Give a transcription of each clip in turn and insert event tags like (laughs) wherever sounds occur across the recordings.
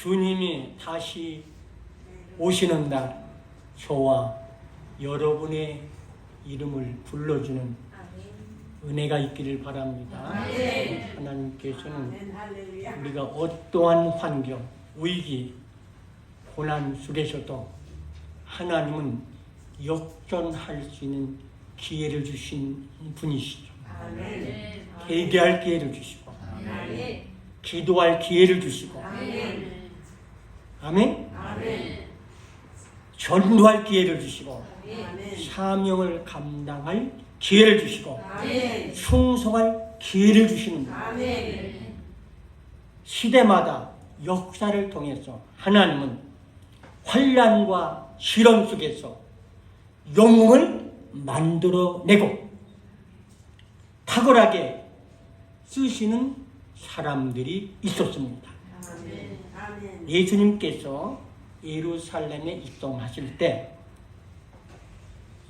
주님이 다시 오시는 날 저와 여러분의 이름을 불러주는. 은혜가 있기를 바랍니다. 하나님께서는. 우리가 어떠한 환경, 위기, 고난 속에서도 하나님은 역전할 수 있는 기회를 주신 분이시죠. 회개할 기회를 주시고. 기도할 기회를 주시고, 아멘. 아멘? 전도할 기회를 주시고, 아멘. 사명을 감당할 기회를 주시고, 아멘. 충성할 기회를 주시는 분. 아멘. 시대마다 역사를 통해서 하나님은 환란과 시련 속에서 영웅을 만들어내고 탁월하게 쓰시는 사람들이 있었습니다. 아멘. 예수님께서 예루살렘에 입성하실 때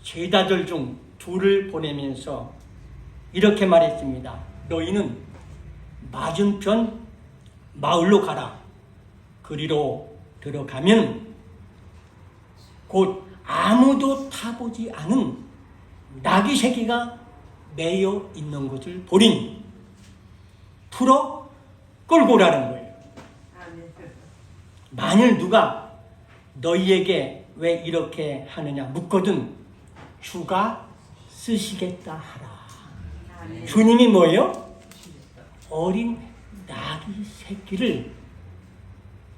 제자들 중 둘을 보내면서 이렇게 말했습니다. 너희는 맞은편 마을로 가라. 그리로 들어가면 곧 아무도 타보지 않은 나귀 새끼가 매여 있는 것을 보리니 풀어 끌고 오라는 거예요. 만일 누가 너희에게 왜 이렇게 하느냐 묻거든 주가 쓰시겠다 하라. 아멘. 주님이 뭐예요? 어린 나귀 새끼를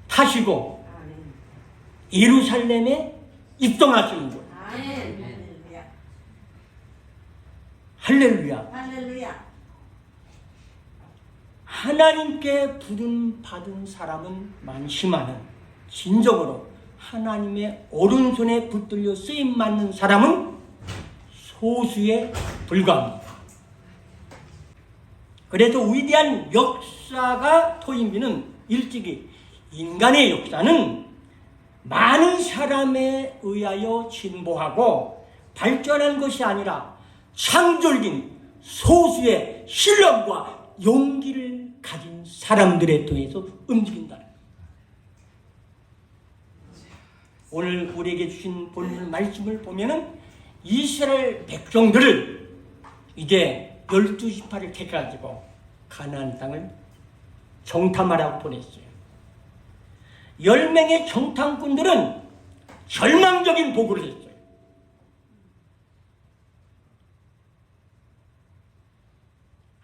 타시고 아멘. 예루살렘에 입성하시는 거예요. 할렐루야. 할렐루야. 하나님께 부름 받은 사람은 많지만은 진정으로 하나님의 오른손에 붙들려 쓰임 받는 사람은 소수에 불과합니다. 그래서 위대한 역사가 토인비는 일찍이 인간의 역사는 많은 사람에 의하여 진보하고 발전한 것이 아니라 창조적인 소수의 실력과 용기를 가진 사람들에 통해서 움직인다. 오늘 우리에게 주신 본문 말씀을 보면은 이스라엘 백성들을 이제 열두 지파를 택해가지고 가나안 땅을 정탐하라고 보냈어요. 열 명의 정탐꾼들은 절망적인 보고를 했어요.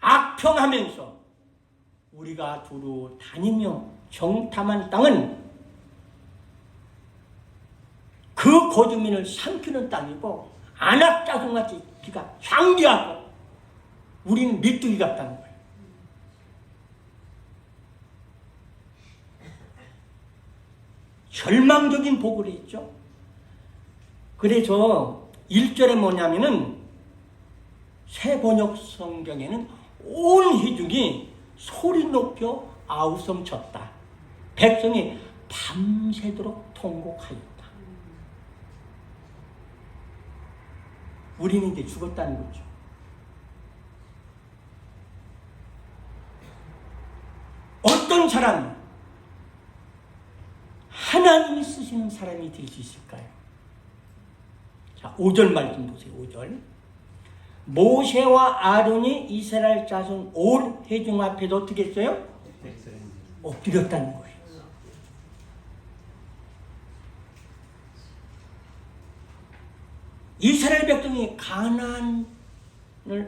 악평하면서 우리가 두루 다니며 정탐한 땅은 그 거주민을 삼키는 땅이고 안악자손같이 기가 장기하고 우리는 밀두기 같다는 거예요. 절망적인 보고를 했죠. 그래서 1절에 뭐냐면은 새 번역 성경에는 온 희중이 소리 높여 아우성 쳤다. 백성이 밤새도록 통곡하였다. 우리는 이제 죽었다는 거죠. 어떤 사람, 하나님이 쓰시는 사람이 될 수 있을까요? 자, 5절 말씀 보세요. 5절. 모세와 아론이 이스라엘 자손 올 회중 앞에도 어떻게 했어요? 엎드렸다는 거예요. 이스라엘 백성이 가나안을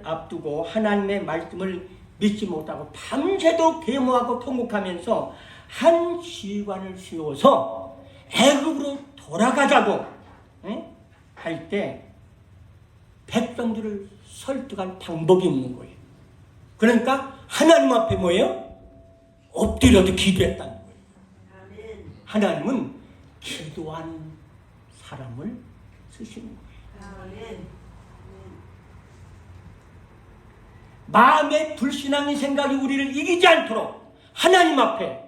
앞두고 하나님의 말씀을 믿지 못하고 밤새도록 데모하고 통곡하면서 한 지휘관을 씌워서 애굽으로 돌아가자고 할 때 백성들을 설득할 방법이 없는 거예요. 그러니까 하나님 앞에 뭐예요? 엎드려도 기도했다는 거예요. 하나님은 기도한 사람을 쓰시는 거예요. 아멘. 마음의 불신앙의 생각이 우리를 이기지 않도록 하나님 앞에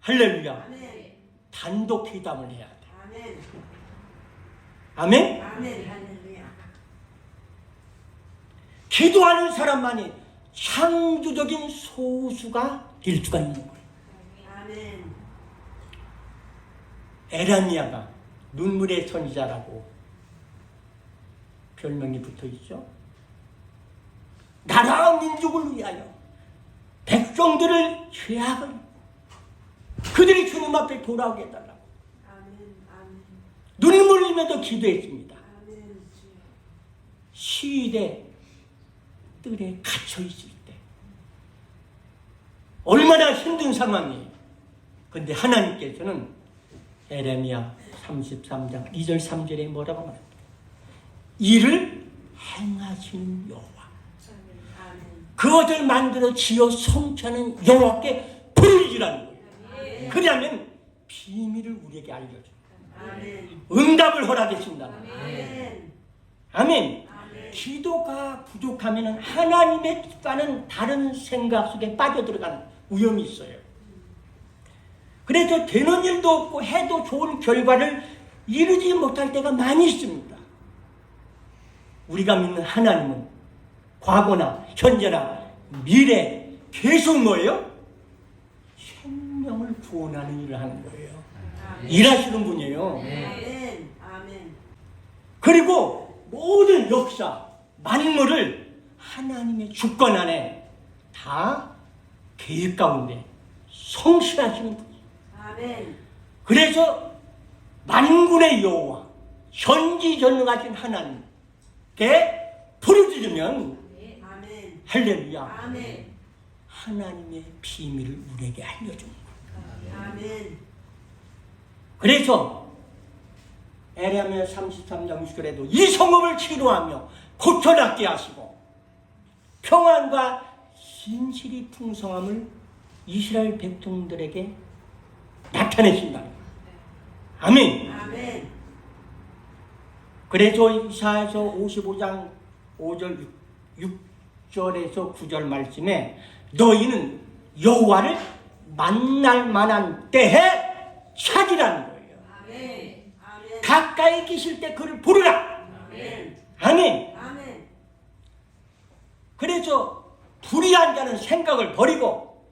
할렐루야 아멘. 단독 회담을 해야 돼. 아멘. 아멘? 아멘. 할렐루야. 기도하는 사람만이 창조적인 소수가 될 수가 있는 거예요. 아멘. 에라미아가 눈물의 선지자라고 별명이 붙어 있죠. 나라 민족을 위하여 백성들을 죄악을 그들이 주님 앞에 돌아오게 해달라고 아멘. 아멘. 눈물 흘리면서 기도했습니다. 아멘. 시대 뜰에 갇혀 있을 때 얼마나 힘든 상황이에요. 근데 하나님께서는 에레미야 33장 2절 3절에 뭐라고 말합니까? 이를 행하시는 여호와. 그것을 만들어 지어 성취하는 여호와께 부르짖으라는 거예요. 그러면 비밀을 우리에게 알려줘. 응답을 허락했습니다. 아멘. 아멘. 기도가 부족하면 하나님과는 다른 생각 속에 빠져들어가는 위험이 있어요. 그래서 되는 일도 없고 해도 좋은 결과를 이루지 못할 때가 많이 있습니다. 우리가 믿는 하나님은 과거나 현재나 미래 계속 뭐예요? 생명을 구원하는 일을 하는 거예요. 아멘. 일하시는 분이에요. 아멘. 아멘. 그리고 모든 역사, 만물을 하나님의 주권 안에 다 계획 가운데 성실하시는 분이에요. 아멘. 그래서 만군의 여호와, 전지전능하신 하나님 께 부르짖으면 아멘. 할렐루야. 하나님의 비밀을 우리에게 알려줍니다. 아멘. 그래서 에레미야 33장 6절에도 이 성읍을 치료하며 고쳐낫게 하시고 평안과 진실이 풍성함을 이스라엘 백성들에게 나타내신다. 아멘. 아멘. 그래서 이사에서 55장 5절 6, 절에서 9절 말씀에 너희는 여호와를 만날 만한 때에 찾으라는 거예요. 아멘. 아멘. 가까이 계실 때 그를 부르라. 아멘. 아멘. 아멘. 그래서 불의한 자는 생각을 버리고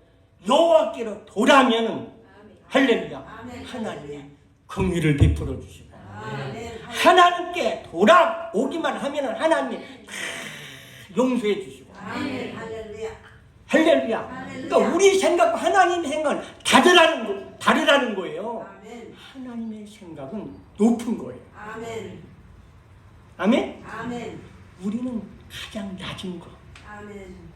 여호와께로 돌아면은 할렐루야. 아멘. 하나님이 긍휼을 베풀어 주시고. 하나님께 돌아오기만 하면은 하나님이 다 용서해 주시고. 할렐루야. 그러니까 우리 생각과 하나님 생각은 다르라는 거, 다르라는 거예요. 하나님의 생각은 높은 거예요. 아멘. 아멘. 아멘. 우리는 가장 낮은 거. 아멘.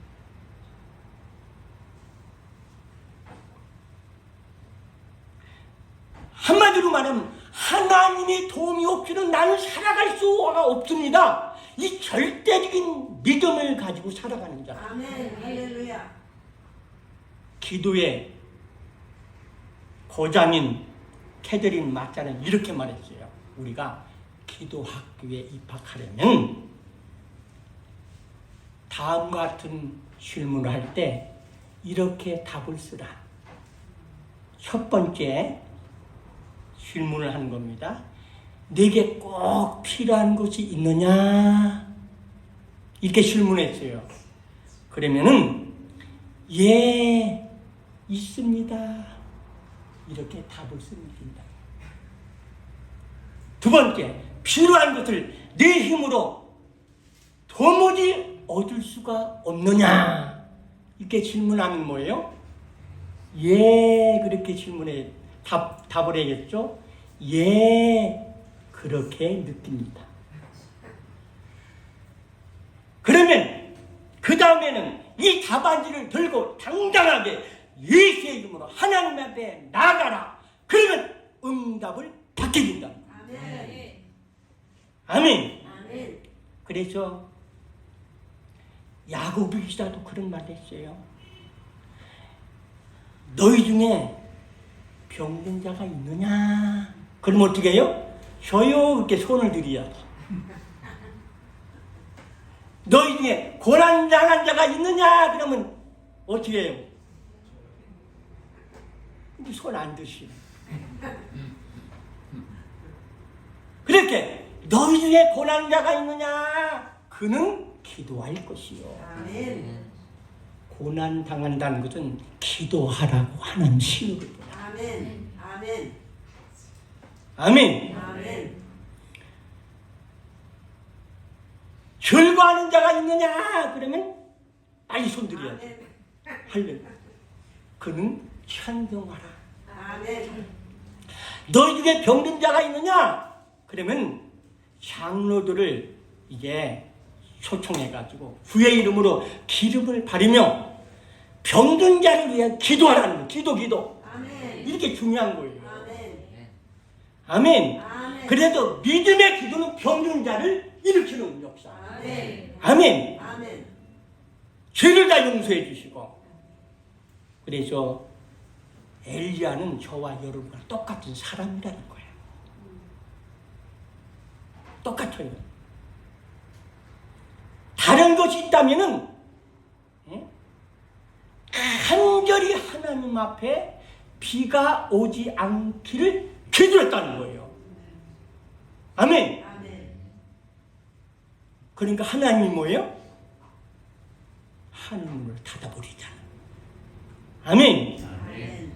한마디로 말하면 하나님의 도움이 없이는 나는 살아갈 수가 없습니다. 이 절대적인 믿음을 가지고 살아가는 자. 아멘. 할렐루야. 기도의 고장인 캐더린 마자는 이렇게 말했어요. 우리가 기도 학교에 입학하려면 다음 같은 질문을 할 때 이렇게 답을 쓰라. 첫 번째 질문을 하는 겁니다. 내게 꼭 필요한 것이 있느냐? 이렇게 질문했어요. 그러면은 예 있습니다. 이렇게 답을 쓰면 된다. 두 번째 필요한 것을 내 힘으로 도무지 얻을 수가 없느냐? 이렇게 질문하면 뭐예요? 예 그렇게 질문해 답 답을 해야겠죠? 예 그렇게 느낍니다. 그러면 그 다음에는 이 답안지를 들고 당당하게 예수의 이름으로 하나님 앞에 나가라. 그러면 응답을 받게 된다. 아멘. 아멘. 아멘. 그래서 야고보 기자도 그런 말을 했어요. 너희 중에 병든 자가 있느냐? 그럼 어떻게 해요? 저요 이렇게 손을 들이야지. 너희 중에 고난 당한 자가 있느냐? 그러면 어떻게 해요? 손안 드시네. 그렇게 너희 중에 고난 자가 있느냐? 그는 기도할 것이요. 아멘. 고난 당한다는 것은 기도하라고 하는 신호거든요. 아멘. 아멘. 아멘. 아멘. 결과하는 자가 있느냐? 그러면 빨리. 아멘. 할렐루야. 그는 찬송하라. 아멘. 너희 중에 병든 자가 있느냐? 그러면 장로들을 이제 초청해가지고 주의 이름으로 기름을 바르며 병든 자를 위해 기도하라는 거예요. 기도, 기도. 이렇게 중요한 거예요. 아멘. 아멘. 아멘. 그래도 믿음의 기도는 병든 자를 일으키는 역사. 아멘. 아멘. 아멘. 죄를 다 용서해 주시고. 그래서 엘리야는 저와 여러분과 똑같은 사람이라는 거예요. 똑같아요. 다른 것이 있다면은 예? 간절히 하나님 앞에 비가 오지 않기를 기도했다는 거예요. 아멘. 그러니까 하나님이 뭐예요? 하늘문을 닫아버리잖아. 아멘. 아멘.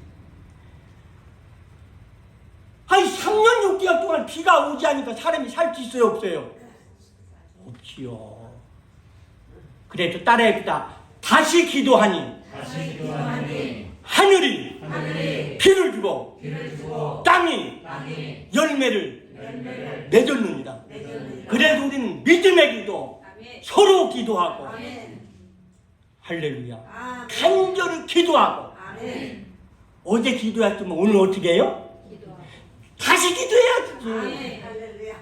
아니 3년 6개월 동안 비가 오지 않으니까 사람이 살 수 있어요 없어요? 없지요. 그래도 따라해보다 다시 기도하니 다시 기도하니 하늘이 하늘이 비를 주고 비를 주고 땅이 땅이 열매를 열매를 맺었느니라. 그래서 우리는 믿음의 기도 아멘. 서로 기도하고 아멘. 할렐루야. 아멘. 간절히 기도하고 아멘. 어제 기도했으면 오늘 어떻게 해요? 다시 기도해야지. 아멘. 할렐루야.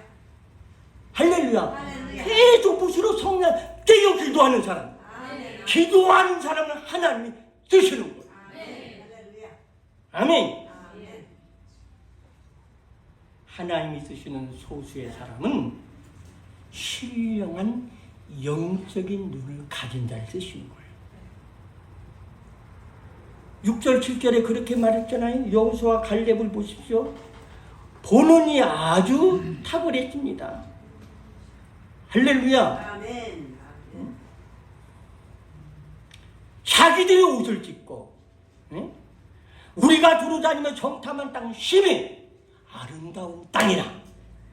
할렐루야. 할렐루야. 계속 무시로 성령 계속 기도하는 사람. 아멘. 기도하는 사람은 하나님이 드시는 거예요. 아멘. 할렐루야. 아멘. 하나님이 쓰시는 소수의 사람은 신령한 영적인 눈을 가진 자를 쓰시는 거예요. 6절, 7절에 그렇게 말했잖아요. 여호수와 갈렙을 보십시오. 본원이 아주 탁월했습니다. 할렐루야. 아멘. 자기들이 옷을 찢고 응? 우리가 두루 다니며 정탐한 땅 심히 아름다운 땅이라.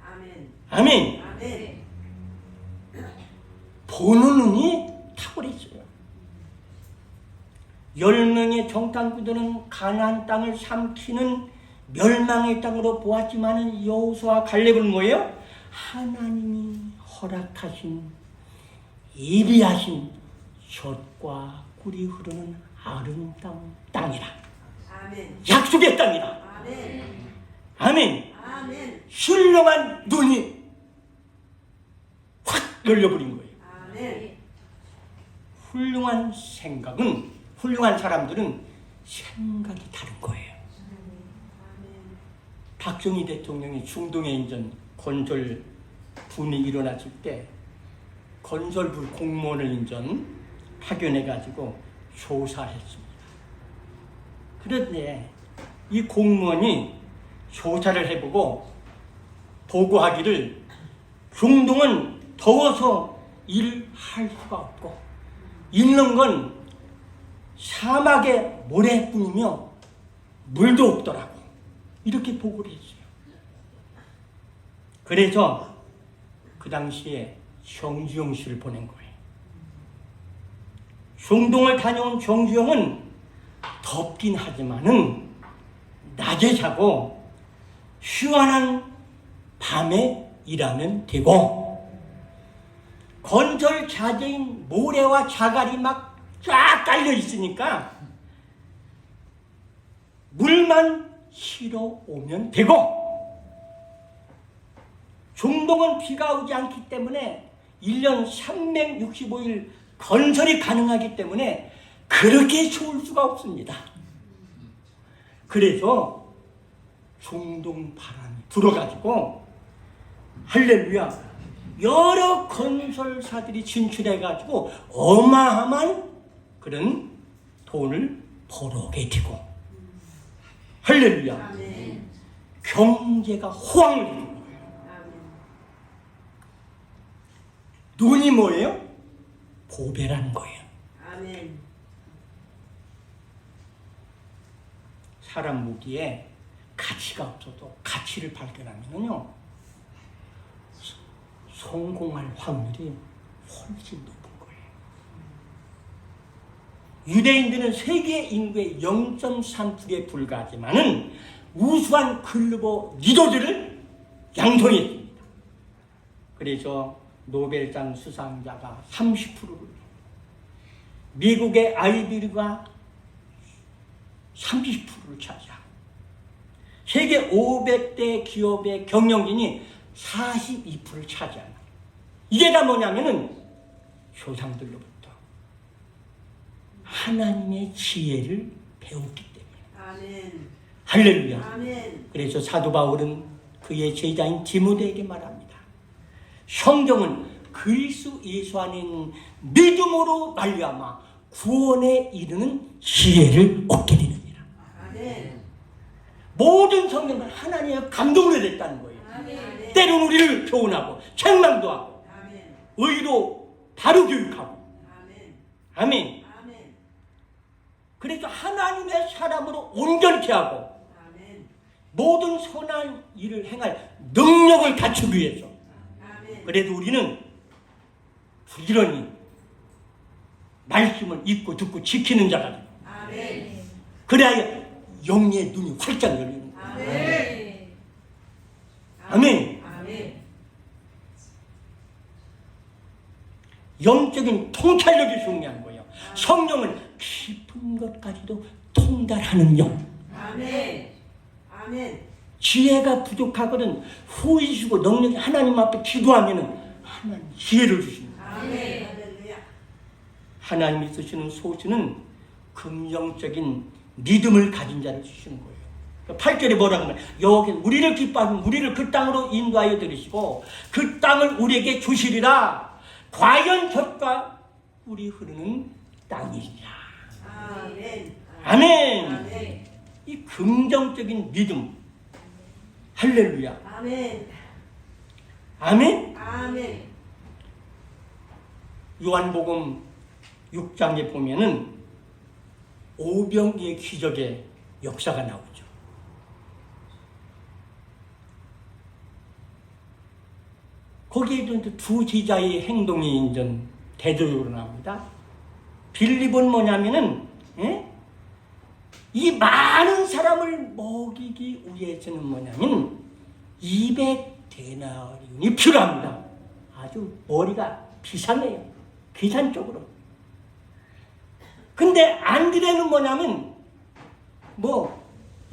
아멘. 아멘. 아멘. 보는 눈이 탁월했어요. 열 명의 정탐꾼들은 가나안 땅을 삼키는 멸망의 땅으로 보았지만은 여호수아 갈렙은 뭐예요? 하나님이 허락하신 예비하신 젖과 꿀이 흐르는 아름다운 땅이라. 약속의 땅이라. 아멘. 신령한 눈이 확 열려버린 거예요. 아멘. 훌륭한 생각은 훌륭한 사람들은 생각이 다른 거예요. 박정희 대통령이 중동에 인전 건설 분이 일어났을 때 건설부 공무원을 인전 파견해 가지고 조사했습니다. 그런데 이 공무원이 조사를 해보고 보고하기를 중동은 더워서 일할 수가 없고 있는 건 사막의 모래뿐이며 물도 없더라고. 이렇게 보고를 했어요. 그래서 그 당시에 정주영 씨를 보낸 거예요. 중동을 다녀온 정주영은 덥긴 하지만은 낮에 자고 시원한 밤에 일하면 되고 건설 자재인 모래와 자갈이 막 쫙 깔려 있으니까 물만 실어 오면 되고 중동은 비가 오지 않기 때문에 1년 365일 건설이 가능하기 때문에 그렇게 좋을 수가 없습니다. 그래서 중동 바람이 불어가지고 할렐루야 여러 건설사들이 진출해가지고 어마어마한 그런 돈을 벌어오게 되고 할렐루야. 경제가 호황을 이루는 거예요. 눈이 뭐예요? 보배라는 거예요. 아멘. 사람 무기에 가치가 없어도 가치를 발견하면요 성공할 확률이 훨씬 높은 거예요. 유대인들은 세계 인구의 0.3%에 불과하지만은 우수한 글로버 리더들을 양성했습니다. 그래서 노벨상 수상자가 30%를 미국의 아이비리가 30%를 차지하고 세계 500대 기업의 경영진이 42%를 차지합니다. 이게 다 뭐냐면은 조상들로부터 하나님의 지혜를 배웠기 때문에 아멘. 할렐루야. 아멘. 그래서 사도 바울은 그의 제자인 디모데에게 말합니다. 성경은 그리스도 예수 안에 있는 믿음으로 말미암아 구원에 이르는 지혜를 얻게 모든 성경은 하나님의 감동으로 됐다는 거예요. 아멘. 때로는 우리를 교훈하고 책망도 하고 아멘. 의로 바로 교육하고 아멘. 아멘. 아멘. 그래서 하나님의 사람으로 온전케 하고 아멘. 모든 선한 일을 행할 능력을 갖추기 위해서 아멘. 그래도 우리는 부지런히 말씀을 읽고 듣고 지키는 자가 돼. 아멘. 그래야 영의 눈이 활짝 열리는 거야. 아멘. 아멘. 아멘. 영적인 통찰력이 중요한 거예요. 성령은 깊은 것까지도 통달하는 영. 아멘. 아멘. 지혜가 부족하거든 후이시고 능력이 하나님 앞에 기도하면은 하나님 지혜를 주십니다. 아멘. 하나님이 쓰시는 소수는 긍정적인 믿음을 가진 자를 주시는 거예요. 8절에 뭐라고 하면 여기 우리를 기뻐하면 우리를 그 땅으로 인도하여 들으시고 그 땅을 우리에게 주시리라 과연 젖과 꿀이 흐르는 땅이니라. 아멘. 아멘. 아멘. 이 긍정적인 믿음. 할렐루야. 아멘. 아멘. 아멘. 요한복음 6장에 보면은 오병이의 기적의 역사가 나오죠. 거기에도 이제 두 제자의 행동이 이제 대조적으로 나옵니다. 빌립은 뭐냐면은 예? 이 많은 사람을 먹이기 위해서는 뭐냐면 200데나리온이 필요합니다. 아주 머리가 비상해요. 계산적으로. 근데 안드레는 뭐냐면 뭐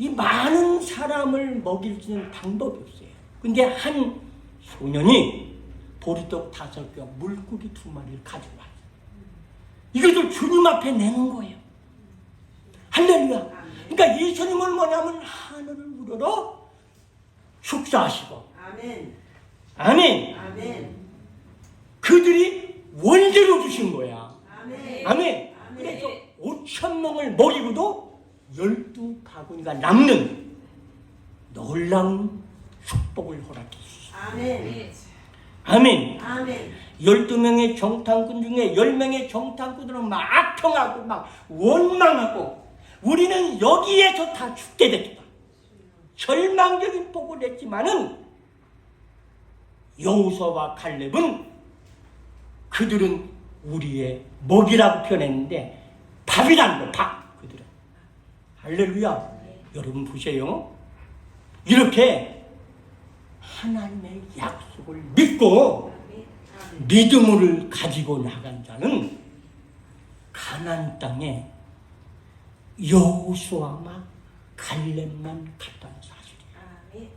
이 많은 사람을 먹일 수 있는 방법이 없어요. 근데 한 소년이 보리떡 다섯 개와 물고기 두 마리를 가지고 왔어요. 이것을 주님 앞에 내는 거예요. 할렐루야. 그러니까 예수님은 뭐냐면 하늘을 우러러 축사하시고 아멘. 아멘. 아멘. 그들이 원대로 주신 거야. 아멘. 아멘. 그래서 5천 명을 먹이고도 열두 바구니가 남는 놀라운 축복을 허락해 주셨어요. 아멘. 아멘. 아멘. 12명의 정탐꾼 중에 10명의 정탐꾼들은 막 평하고 막 원망하고 우리는 여기에서 다 죽게 됐다. 절망적인 복을 했지만은 여우서와 칼렙은 그들은 우리의 먹이라고 표현했는데 밥이라는 거, 밥. 할렐루야. 여러분 보세요. 이렇게 하나님의 약속을 믿고. 믿음을 가지고 나간 자는 가나안 땅에 여호수아만 갈렙만 갔다는 사실이야. 아멘.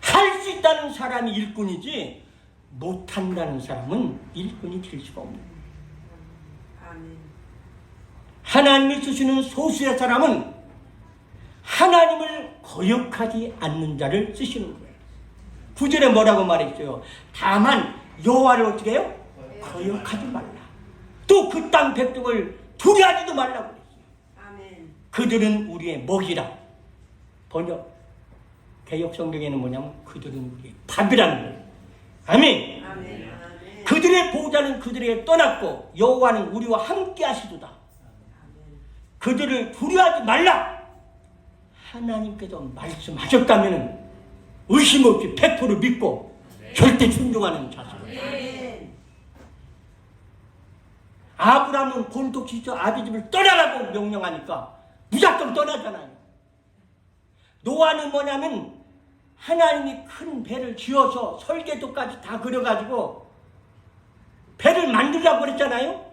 할수 있다는 사람이 일꾼이지 못한다는 사람은 일꾼이 될 수가 없는. 하나님이 쓰시는 소수의 사람은 하나님을 거역하지 않는 자를 쓰시는 거예요. 구절에 뭐라고 말했어요? 다만 여호와를 어떻게 해요? 거역하지 말라. 또 그 땅 백성을 두려하지도 말라고 그랬어요. 그들은 우리의 먹이라. 번역 개혁 성경에는 뭐냐면 그들은 우리의 밥이라는 거예요. 아멘. 그들의 보호자는 그들에게 떠났고 여호와는 우리와 함께 하시도다. 그들을 두려워하지 말라. 하나님께서 말씀하셨다면 의심 없이 100% 믿고 절대 순종하는 자세. 아브라함은 본토지서 아비 집을 떠나라고 명령하니까 무작정 떠나잖아요. 노아는 뭐냐면 하나님이 큰 배를 지어서 설계도까지 다 그려가지고 배를 만들라고 그랬잖아요.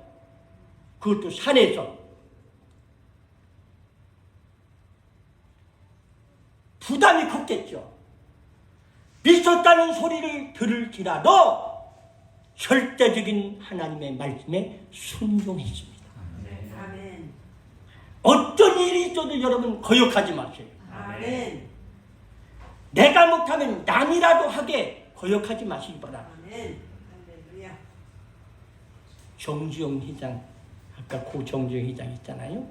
그것도 산에서. 부담이 컸겠죠. 미쳤다는 소리를 들을지라도 절대적인 하나님의 말씀에 순종했습니다. 아멘. 어떤 일이 있어도 여러분 거역하지 마세요. 아멘. 내가 못하면 남이라도 하게 거역하지 마시기 바랍니다. 아멘. 정주영 회장, 아까 고 정주영 회장 있잖아요. 아멘.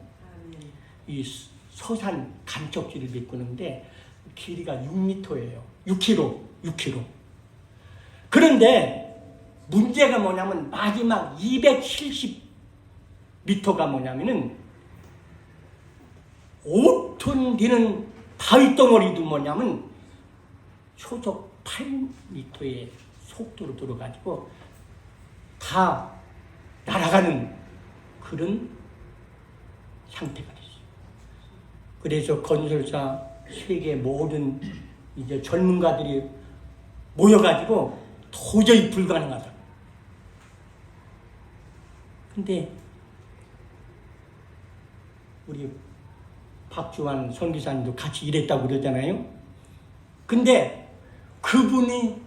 이 서산 간척지를 메꾸는데 길이가 6m예요. 6km, 6km. 그런데 문제가 뭐냐면 마지막 270m가 뭐냐면은 5톤 되는 바위 덩어리도 뭐냐면 초속 8m의 속도로 들어가지고 다 날아가는 그런 상태가 됐어요. 그래서 건설사 세계 모든 이제 전문가들이 모여가지고 도저히 불가능하다. 근데 우리 박주환 선기사님도 같이 일했다고 그러잖아요. 근데 그분이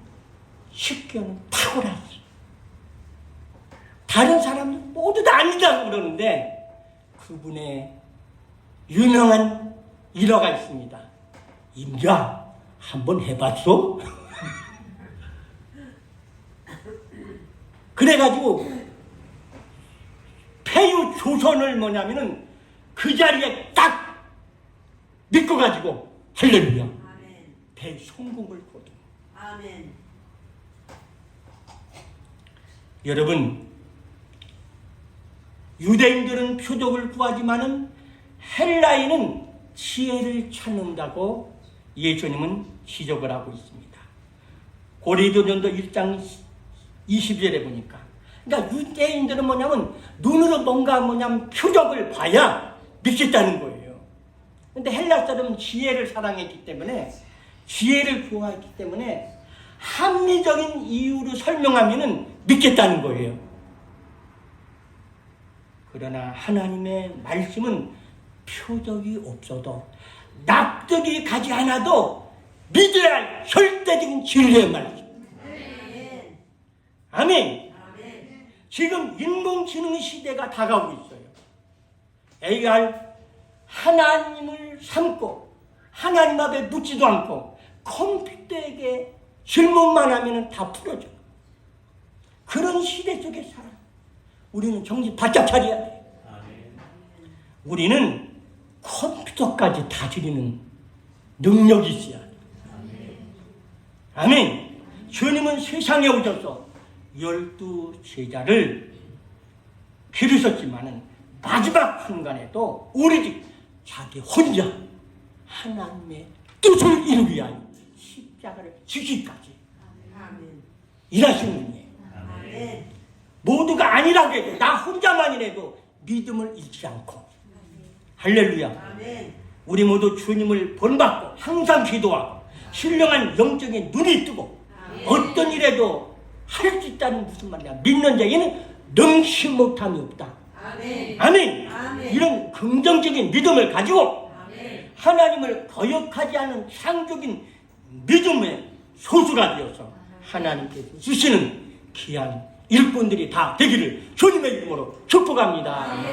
식견은 탁월하지. 다른 사람들 모두 다 아니다고 그러는데 그분의 유명한 일화가 있습니다. 임자 한번 해봤어? (laughs) 그래가지고 폐유 조선을 뭐냐면은 그 자리에 딱 믿고 가지고 할렐루야 아멘. 대성공을 거둔 아멘. 여러분 유대인들은 표적을 구하지만은 헬라인은 지혜를 찾는다고 예수님은 지적을 하고 있습니다. 고린도전도 1장 20절에 보니까 그러니까 유대인들은 뭐냐면 눈으로 뭔가 뭐냐면 표적을 봐야 믿겠다는 거예요. 근데 헬라 사람은 지혜를 사랑했기 때문에 지혜를 구하기 때문에 합리적인 이유로 설명하면은 믿겠다는 거예요. 그러나 하나님의 말씀은 표적이 없어도 납득이 가지 않아도 믿어야 할 절대적인 진리의 말씀. 아멘. 지금 인공지능 시대가 다가오고 있어요. AR 하나님을 삼고 하나님 앞에 묻지도 않고 컴퓨터에게 질문만 하면 다 풀어줘. 그런 시대 속에 살아. 우리는 정신 바짝 차려야 돼. 우리는 컴퓨터까지 다스리는 능력이 있어야 돼. 아멘. 주님은 세상에 오셔서 열두 제자를 기르셨지만은 마지막 순간에도 오로지 자기 혼자 하나님의 뜻을 이루기 위하여 십자가를 지기까지 아멘. 일하신 분이에요. 아멘. 모두가 아니라고 해도 나 혼자만이라도 믿음을 잃지 않고 할렐루야. 우리 모두 주님을 본받고 항상 기도하고 신령한 영적인 눈이 뜨고 어떤 일에도 할 수 있다는 무슨 말이야. 믿는 자에는 능치 못함이 없다. 아멘. 아멘. 아멘. 이런 긍정적인 믿음을 가지고 아멘. 하나님을 거역하지 않은 상적인 믿음의 소수가 되어서 하나님께서 주시는 귀한 일꾼들이 다 되기를 주님의 이름으로 축복합니다.